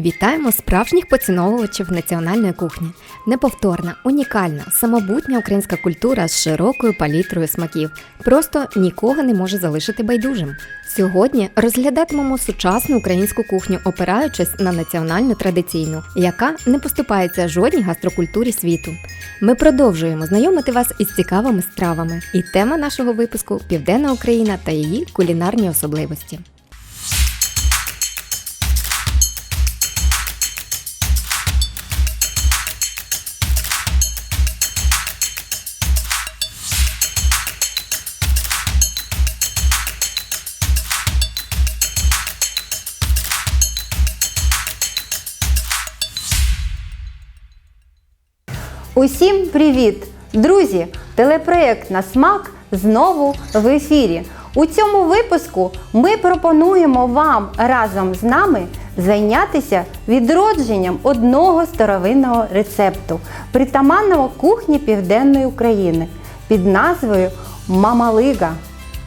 Вітаємо справжніх поціновувачів національної кухні. Неповторна, унікальна, самобутня українська культура з широкою палітрою смаків. Просто нікого не може залишити байдужим. Сьогодні розглядатимемо сучасну українську кухню, опираючись на національну традиційну, яка не поступається жодній гастрокультурі світу. Ми продовжуємо знайомити вас із цікавими стравами. І тема нашого випуску Південна Україна та її кулінарні особливості. Усім привіт! Друзі! Телепроєкт на смак знову в ефірі. У цьому випуску ми пропонуємо вам разом з нами зайнятися відродженням одного старовинного рецепту, притаманного кухні Південної України під назвою Мамалига.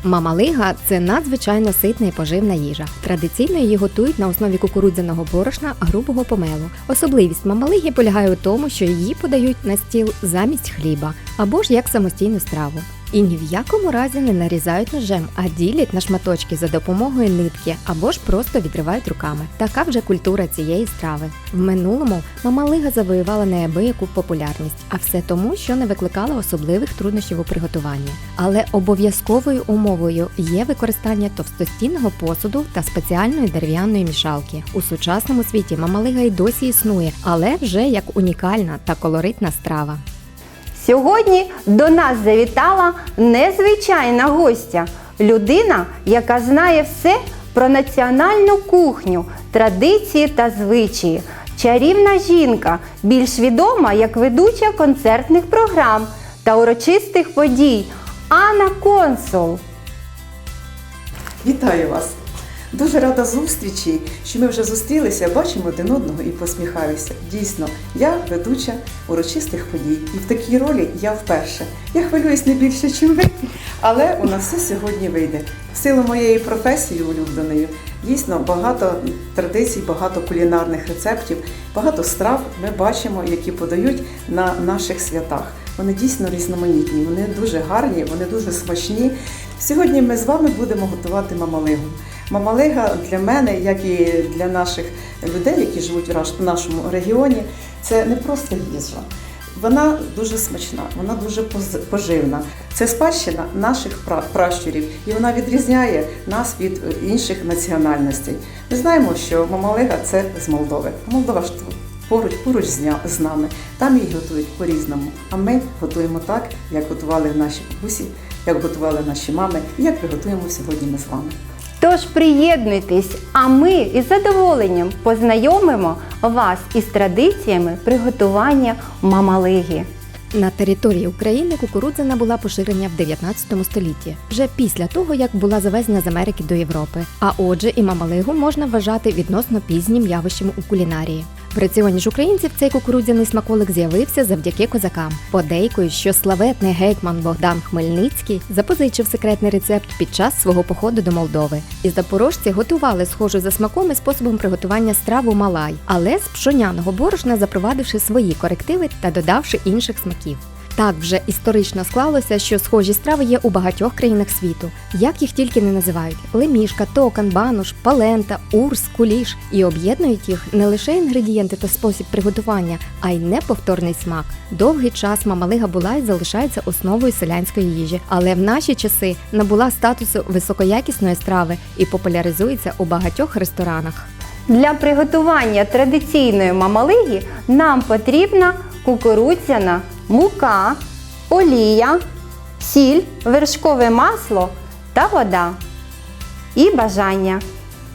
Мамалига це надзвичайно ситна і поживна їжа. Традиційно її готують на основі кукурудзяного борошна грубого помелу. Особливість мамалиги полягає у тому, що її подають на стіл замість хліба або ж як самостійну страву. І ні в якому разі не нарізають ножем, а ділять на шматочки за допомогою нитки або ж просто відривають руками. Така вже культура цієї страви. В минулому мамалига завоювала неабияку популярність, а все тому, що не викликала особливих труднощів у приготуванні. Але обов'язковою умовою є використання товстостінного посуду та спеціальної дерев'яної мішалки. У сучасному світі мамалига й досі існує, але вже як унікальна та колоритна страва. Сьогодні до нас завітала незвичайна гостя, людина, яка знає все про національну кухню, традиції та звичаї. Чарівна жінка, більш відома як ведуча концертних програм та урочистих подій. Анна Консул. Вітаю вас! Дуже рада зустрічі, що ми вже зустрілися, бачимо один одного і посміхаюся. Дійсно, я ведуча урочистих подій. І в такій ролі я вперше. Я хвилююсь не більше, ніж ви, але у нас все сьогодні вийде. В силу моєї професії улюбленої дійсно багато традицій, багато кулінарних рецептів, багато страв ми бачимо, які подають на наших святах. Вони дійсно різноманітні, вони дуже гарні, вони дуже смачні. Сьогодні ми з вами будемо готувати мамалигу. Мамалига для мене, як і для наших людей, які живуть в нашому регіоні, це не просто їжа. Вона дуже смачна, вона дуже поживна. Це спадщина наших пращурів, і вона відрізняє нас від е, інших національностей. Ми знаємо, що мамалига це з Молдови. Молдова ж поруч поруч з нами. Там її готують по-різному. А ми готуємо так, як готували наші бабусі, як готували наші мами, і як приготуємо сьогодні ми з вами. Тож приєднуйтесь, а ми із задоволенням познайомимо вас із традиціями приготування мамалиги. На території України кукурудза набула поширення в 19 столітті, вже після того, як була завезена з Америки до Європи. А отже, і мамалигу можна вважати відносно пізнім явищем у кулінарії. В раціоні ж українців цей кукурудзяний смаколик з'явився завдяки козакам. Подейкують, що славетний гетьман Богдан Хмельницький запозичив секретний рецепт під час свого походу до Молдови. І запорожці готували схожу за смаком і способом приготування страву малай, але з пшоняного борошна запровадивши свої корективи та додавши інших смаків. Так вже історично склалося, що схожі страви є у багатьох країнах світу. Як їх тільки не називають: лемішка, токан, бануш, палента, урс, куліш і об'єднують їх не лише інгредієнти та спосіб приготування, а й неповторний смак. Довгий час мамалига була і залишається основою селянської їжі, але в наші часи набула статусу високоякісної страви і популяризується у багатьох ресторанах. Для приготування традиційної мамалиги нам потрібна кукурудзяна мука, олія, сіль, вершкове масло та вода. І бажання.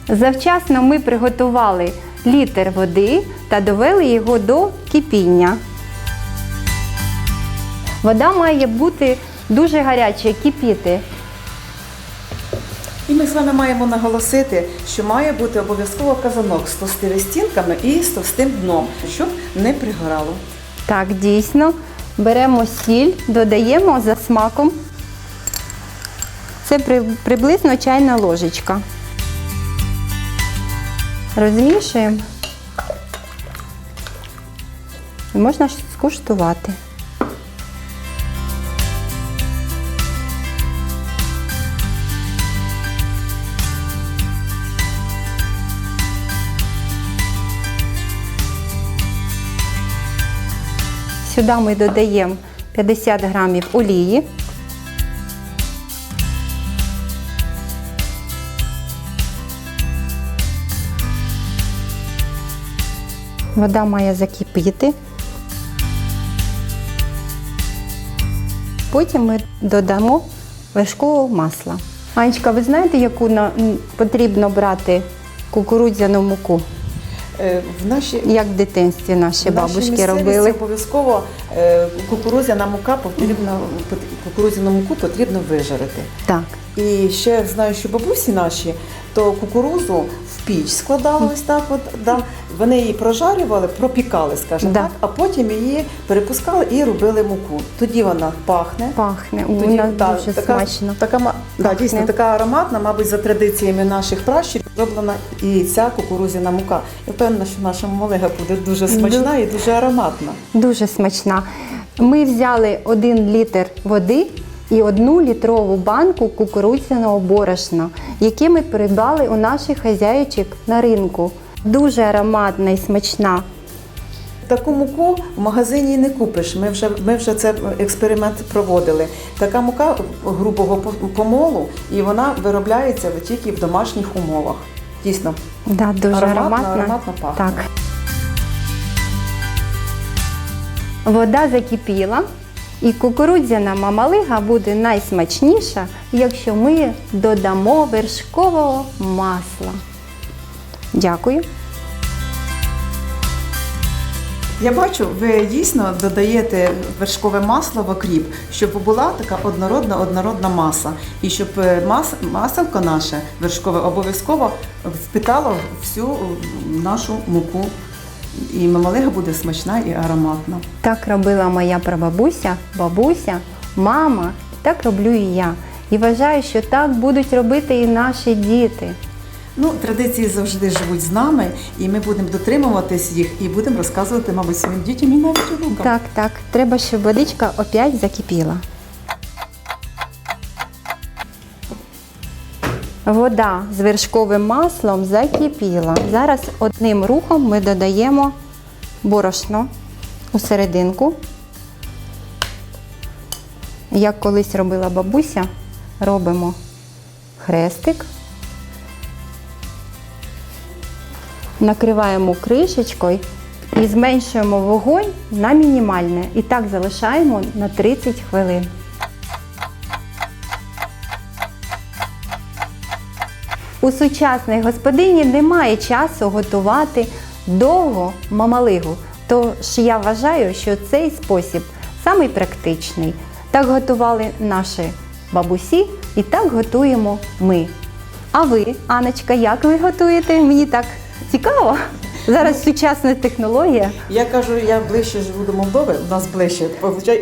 Завчасно ми приготували літр води та довели його до кипіння. Вода має бути дуже гаряча, кипіти. І ми з вами маємо наголосити, що має бути обов'язково казанок з товстими стінками і з товстим дном, щоб не пригорало. Так, дійсно беремо сіль, додаємо за смаком. Це приблизно чайна ложечка. Розмішуємо і можна скуштувати. Сюди ми додаємо 50 грамів олії. Вода має закипіти. Потім ми додамо вершкового масла. Анечка, ви знаєте, яку на- м, потрібно брати кукурудзяну муку? Е, В наші Як в дитинстві наші В бабушки робили? Обов'язково кукурузяна кукурудзяна мука потрібно кукурузяну муку потрібно вижарити. Так. І ще знаю, що бабусі наші, то кукурузу піч складали ось так. От да вони її прожарювали, пропікали, скажімо Да. так, а потім її перепускали і робили муку. Тоді вона пахне. Пахне. У Тоді, нас да, дуже така, смачно. Така, да, дійсно, така ароматна, мабуть, за традиціями наших пращурів зроблена і ця кукурудзяна мука. Я впевнена, що наша малига буде дуже смачна і дуже ароматна. Дуже смачна. Ми взяли 1 літр води і одну літрову банку кукурудзяного борошна, які ми придбали у наших хазяїчок на ринку. Дуже ароматна і смачна. Таку муку в магазині не купиш. Ми вже, ми вже це експеримент проводили. Така мука грубого помолу, і вона виробляється тільки в домашніх умовах. Дійсно, Да, дуже Ароматна, ароматна. ароматно пахне. Так. Вода закипіла, і кукурудзяна мамалига буде найсмачніша, якщо ми додамо вершкового масла. Дякую. я бачу, ви дійсно додаєте вершкове масло в окріп, щоб була така однородна однородна маса. І щоб е, мас, маселко наше вершкове обов'язково впитало всю нашу муку. І мамалига буде смачна і ароматна. Так робила моя прабабуся, бабуся, мама. Так роблю і я. І вважаю, що так будуть робити і наші діти. Ну, традиції завжди живуть з нами, і ми будемо дотримуватись їх і будемо розказувати, мабуть, своїм дітям і навіть онукам. Так, так. Треба, щоб водичка опять закипіла. Вода з вершковим маслом закипіла. Зараз одним рухом ми додаємо борошно у серединку. Як колись робила бабуся, робимо хрестик, накриваємо кришечкою і зменшуємо вогонь на мінімальне. І так залишаємо на 30 хвилин. У сучасної господині немає часу готувати довго мамалигу. Тож я вважаю, що цей спосіб самий практичний. Так готували наші бабусі і так готуємо ми. А ви, Аночка, як ви готуєте? Мені так цікаво. Зараз сучасна технологія. Я кажу, я ближче живу до Молдови, у нас ближче,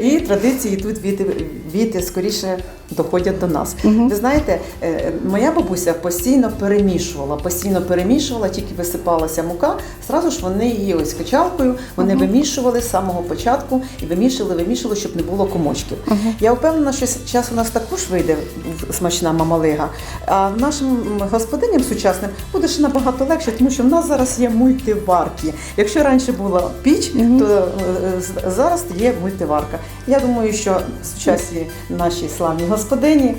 і традиції тут віти, віти скоріше доходять до нас. Ви знаєте, е, моя бабуся постійно перемішувала, постійно перемішувала, тільки висипалася мука, зразу ж вони її ось качалкою, вони вимішували з самого початку і вимішували, вимішували, щоб не було комочків. Я впевнена, що зараз у нас також вийде смачна мамалига. А нашим господиням сучасним буде ще набагато легше, тому що в нас зараз є мультиварки. Якщо раніше була піч, то е, зараз є мультиварка. Я думаю, що сучасні наші славні господині.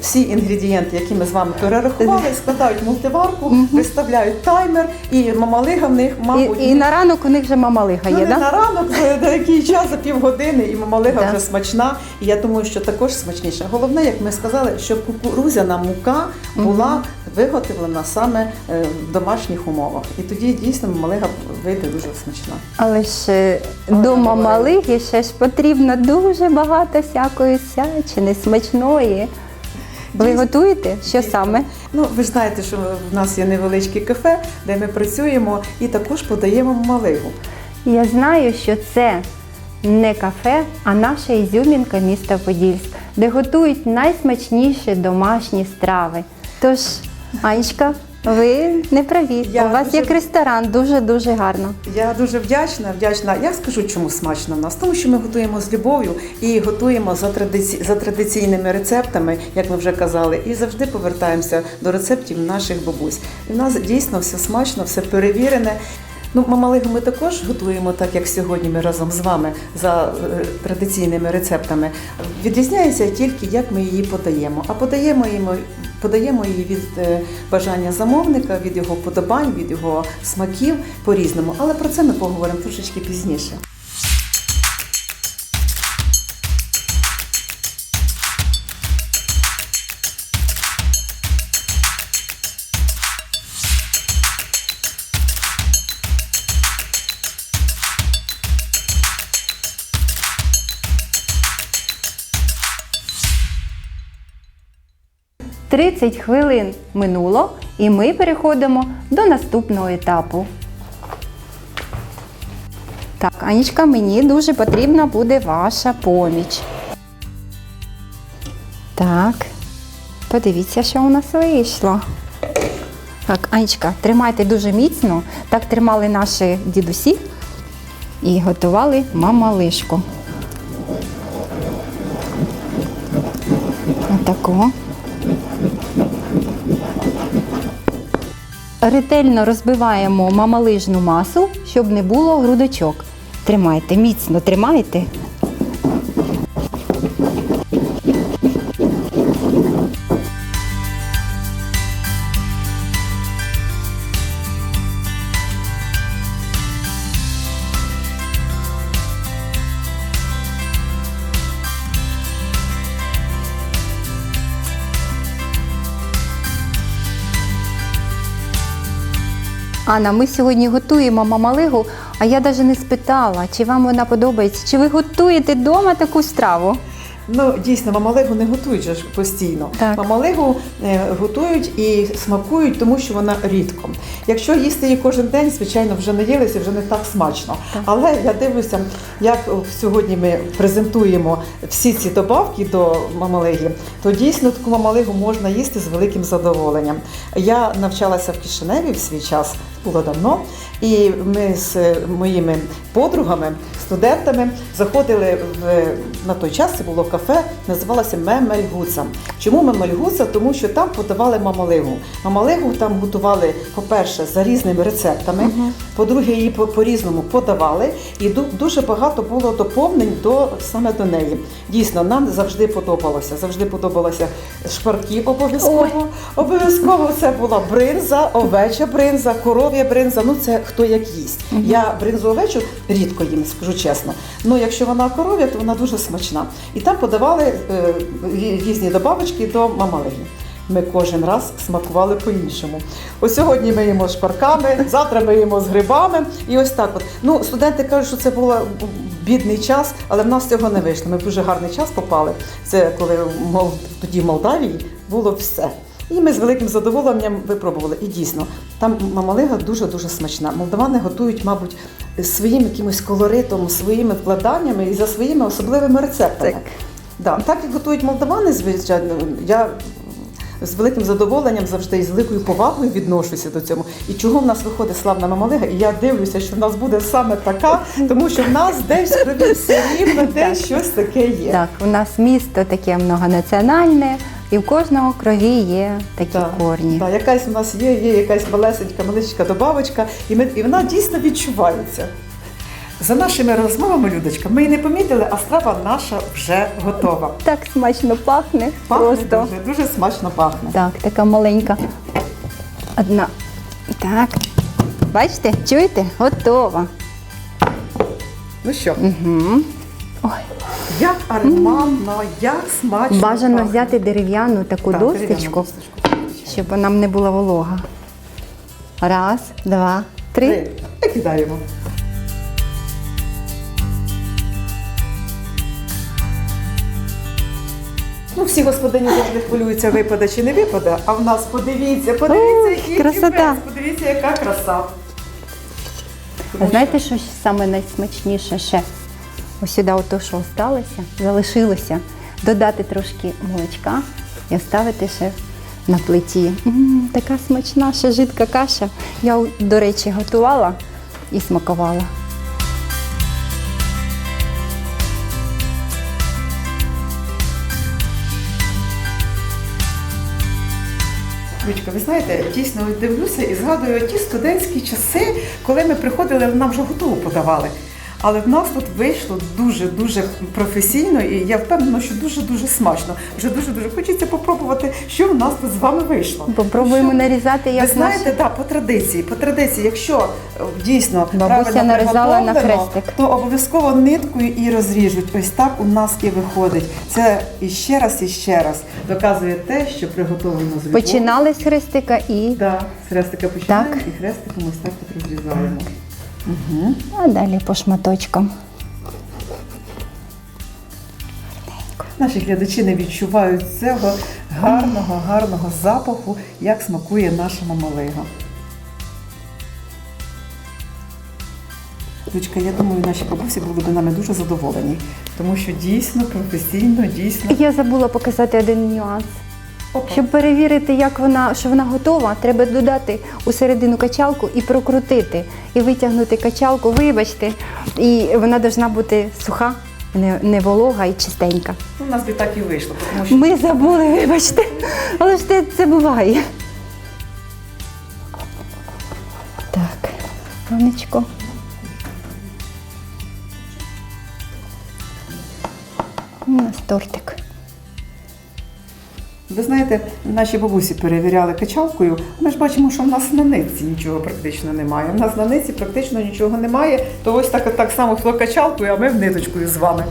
Всі інгредієнти, які ми з вами перерахували, складають мультиварку, виставляють таймер, і мамалига в них, мабуть, і на ранок у них вже мамалига Ну, є, не так? на ранок, за деякий час, за півгодини, і мамалига Да. вже смачна. І я думаю, що також смачніша. Головне, як ми сказали, щоб кукурузяна мука була виготовлена саме е, в домашніх умовах. І тоді дійсно мамалига вийде дуже смачна. Але ж е, Але до не мамалиги ще ж потрібно дуже багато всякої сячини, смачної. Ви готуєте? Що саме? Ну, ви ж знаєте, що в нас є невеличке кафе, де ми працюємо і також подаємо маливу. Я знаю, що це не кафе, а наша ізюмінка міста Подільськ, де готують найсмачніші домашні страви. Тож, Анечка, Ви не праві. Я У вас дуже- як ресторан, дуже-дуже гарно. Я дуже вдячна, вдячна. Я скажу, чому смачно в нас. Тому що ми готуємо з любов'ю і готуємо за, традиці... за традиційними рецептами, як ми вже казали, і завжди повертаємося до рецептів наших бабусь. І в нас дійсно все смачно, все перевірене. Ну, мамалигу ми також готуємо так, як сьогодні ми разом з вами за е, традиційними рецептами. Відрізняється тільки, як ми її подаємо. А подаємо її, подаємо її від е, бажання замовника, від його вподобань, від його смаків по-різному. Але про це ми поговоримо трошечки пізніше. – 30 хвилин минуло, і ми переходимо до наступного етапу. Так, Анічка, мені дуже потрібна буде ваша поміч. Так, подивіться, що у нас вийшло. Так, Анічка, тримайте дуже міцно. Так тримали наші дідусі і готували мамалишку. Отако. Ретельно розбиваємо мамалижну масу, щоб не було грудочок. Тримайте, міцно тримайте. Анна, ми сьогодні готуємо мамалигу, а я навіть не спитала, чи вам вона подобається, чи ви готуєте вдома таку страву? Ну, дійсно, мамалегу не готують же ж постійно. Так. Мамалегу е, готують і смакують, тому що вона рідко. Якщо їсти її кожен день, звичайно, вже не їлися, вже не так смачно. Але я дивлюся, як сьогодні ми презентуємо всі ці добавки до мамалеги, то дійсно таку мамалегу можна їсти з великим задоволенням. Я навчалася в Кишиневі в свій час, було давно, і ми з моїми подругами, студентами заходили в на той час. Це було кафе, називалося Мемельгуца. Чому Мемельгуца? Тому що там подавали мамалигу. Мамалигу там готували, по-перше, за різними рецептами. По-друге, її по- по-різному подавали, і дуже багато було доповнень до саме до неї. Дійсно, нам завжди подобалося. Завжди подобалося шкварки обов'язково. Обов'язково це була бринза, овеча бринза, коров'я бринза. Ну це хто як їсть. Я бринзу овечу рідко їм, скажу чесно. Ну якщо вона коров'я, то вона дуже смачна. І там подавали е, різні добавочки до мамалиги. Ми кожен раз смакували по-іншому. Ось сьогодні ми їмо шпарками, завтра ми їмо з грибами. І ось так от. Ну, студенти кажуть, що це був бідний час, але в нас цього не вийшло. Ми в дуже гарний час попали. Це коли тоді в Молдавії було все. І ми з великим задоволенням випробували. І дійсно, там мамалига дуже-дуже смачна. Молдавани готують, мабуть, своїм якимось колоритом, своїми вкладаннями і за своїми особливими рецептами. Так. Да. Так як готують молдавани, звичайно, я з великим задоволенням завжди і з великою повагою відношуся до цього. І чого в нас виходить славна мамалига? І я дивлюся, що в нас буде саме така, тому що в нас десь все рівно, десь щось таке є. Так, у нас місто таке многонаціональне, і в кожного крові є такі Так, корні. так, якась у нас є, є якась малесенька, малесенька добавочка, і, ми, і вона дійсно відчувається. За нашими розмовами, Людочка, ми і не помітили, а страва наша вже готова. Так смачно пахне. Пахне просто. дуже, дуже смачно пахне. Так, така маленька. Одна. Так. Бачите, чуєте? Готова. Ну що, Угу. Ой. Як ароматно, як смачно. Бажано пахне. взяти дерев'яну таку Так, досточку, щоб вона не була волога. Раз, два, три. Три. І кидаємо. Ну, всі господині завжди хвилюються, випаде чи не випаде, а в нас подивіться, подивіться, який красота. подивіться, яка краса. А знаєте, що саме найсмачніше ще? Ось сюди, ото, що залишилося, залишилося, додати трошки молочка і оставити ще на плиті. М, така смачна, ще жидка каша. Я, до речі, готувала і смакувала. Ручка, ви знаєте, дійсно дивлюся і згадую ті студентські часи, коли ми приходили, нам вже готову подавали. Але в нас тут вийшло дуже-дуже професійно, і я впевнена, що дуже-дуже смачно. Вже дуже-дуже хочеться попробувати, що в нас тут з вами вийшло. Попробуємо Що? нарізати, як Ви знаєте, наші. так, по традиції, по традиції, якщо е, дійсно Бабуся правильно нарізала на хрестик. то обов'язково ниткою і розріжуть. Ось так у нас і виходить. Це іще раз і ще раз доказує те, що приготовлено з любов'ю. Починали з хрестика і Да, з хрестика починаємо Так. і хрестиком ось так розрізаємо. Угу. а далі по шматочкам. Наші глядачі не відчувають цього гарного, гарного запаху, як смакує наша мамалига. Дочка, я думаю, наші бабусі були б нами дуже задоволені, тому що дійсно професійно, дійсно. Я забула показати один нюанс. Опа. Щоб перевірити, як вона, що вона готова, треба додати у середину качалку і прокрутити, і витягнути качалку, вибачте, і вона повинна бути суха, не, не волога і чистенька. Ну, у нас би так і вийшло, тому що Ми забули, вибачте, але ж це, це буває. Так, Ронечко. У нас тортик. Ви знаєте, наші бабусі перевіряли качалкою. Ми ж бачимо, що в нас на нитці нічого практично немає. У нас на нитці практично нічого немає. То ось так, так само хто качалкою, а ми в ниточкою з вами.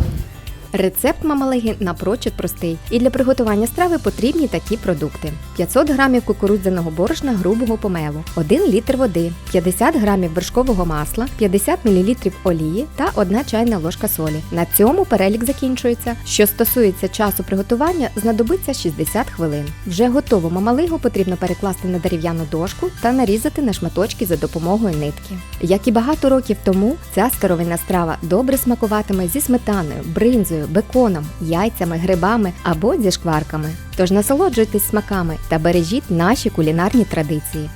Рецепт мамалиги напрочуд простий, і для приготування страви потрібні такі продукти: 500 грамів кукурудзяного борошна грубого помелу, 1 літр води, 50 грамів вершкового масла, 50 мл олії та 1 чайна ложка солі. На цьому перелік закінчується. Що стосується часу приготування, знадобиться 60 хвилин. Вже готову мамалигу потрібно перекласти на дерев'яну дошку та нарізати на шматочки за допомогою нитки. Як і багато років тому, ця старовинна страва добре смакуватиме зі сметаною, бринзою, беконом, яйцями, грибами або зі шкварками. Тож насолоджуйтесь смаками та бережіть наші кулінарні традиції.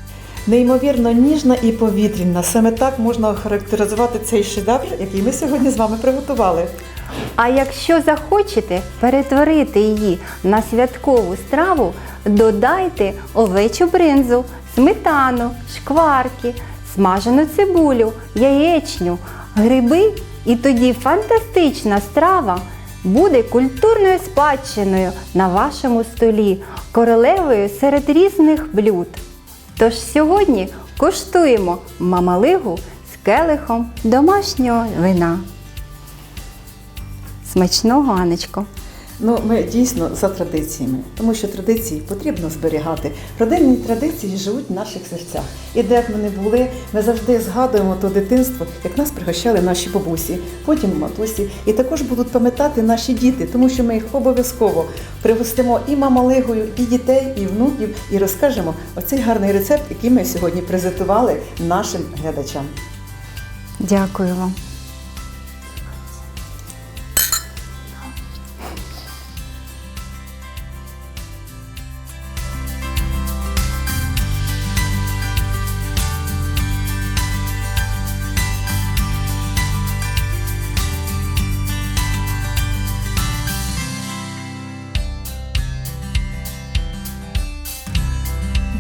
Неймовірно ніжна і повітряна. Саме так можна охарактеризувати цей шедевр, який ми сьогодні з вами приготували. А якщо захочете перетворити її на святкову страву, додайте овечу бринзу, сметану, шкварки, смажену цибулю, яєчню, гриби, і тоді фантастична страва буде культурною спадщиною на вашому столі, королевою серед різних блюд. Тож сьогодні куштуємо мамалигу з келихом домашнього вина. Смачного, Анечко. Ну, ми дійсно за традиціями, тому що традиції потрібно зберігати. Родинні традиції живуть в наших серцях. І де б ми не були, ми завжди згадуємо то дитинство, як нас пригощали наші бабусі, потім матусі. І також будуть пам'ятати наші діти, тому що ми їх обов'язково пригостимо і мамалигою, і дітей, і внуків, і розкажемо оцей гарний рецепт, який ми сьогодні презентували нашим глядачам. Дякую вам.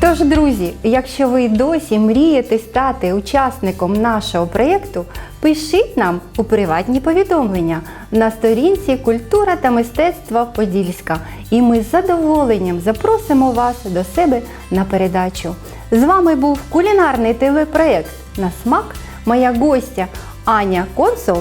Тож, друзі, якщо ви досі мрієте стати учасником нашого проєкту, пишіть нам у приватні повідомлення на сторінці Культура та мистецтво Подільська, і ми з задоволенням запросимо вас до себе на передачу. З вами був кулінарний телепроєкт на смак. Моя гостя Аня Консул.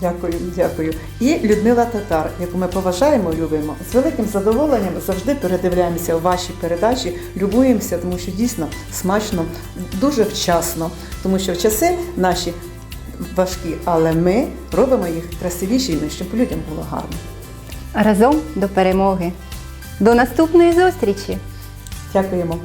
Дякую, дякую. І Людмила Татар, яку ми поважаємо любимо. З великим задоволенням завжди передивляємося ваші передачі, любуємося, тому що дійсно смачно, дуже вчасно. Тому що в часи наші важкі, але ми робимо їх красивішими, щоб людям було гарно. Разом до перемоги. До наступної зустрічі! Дякуємо.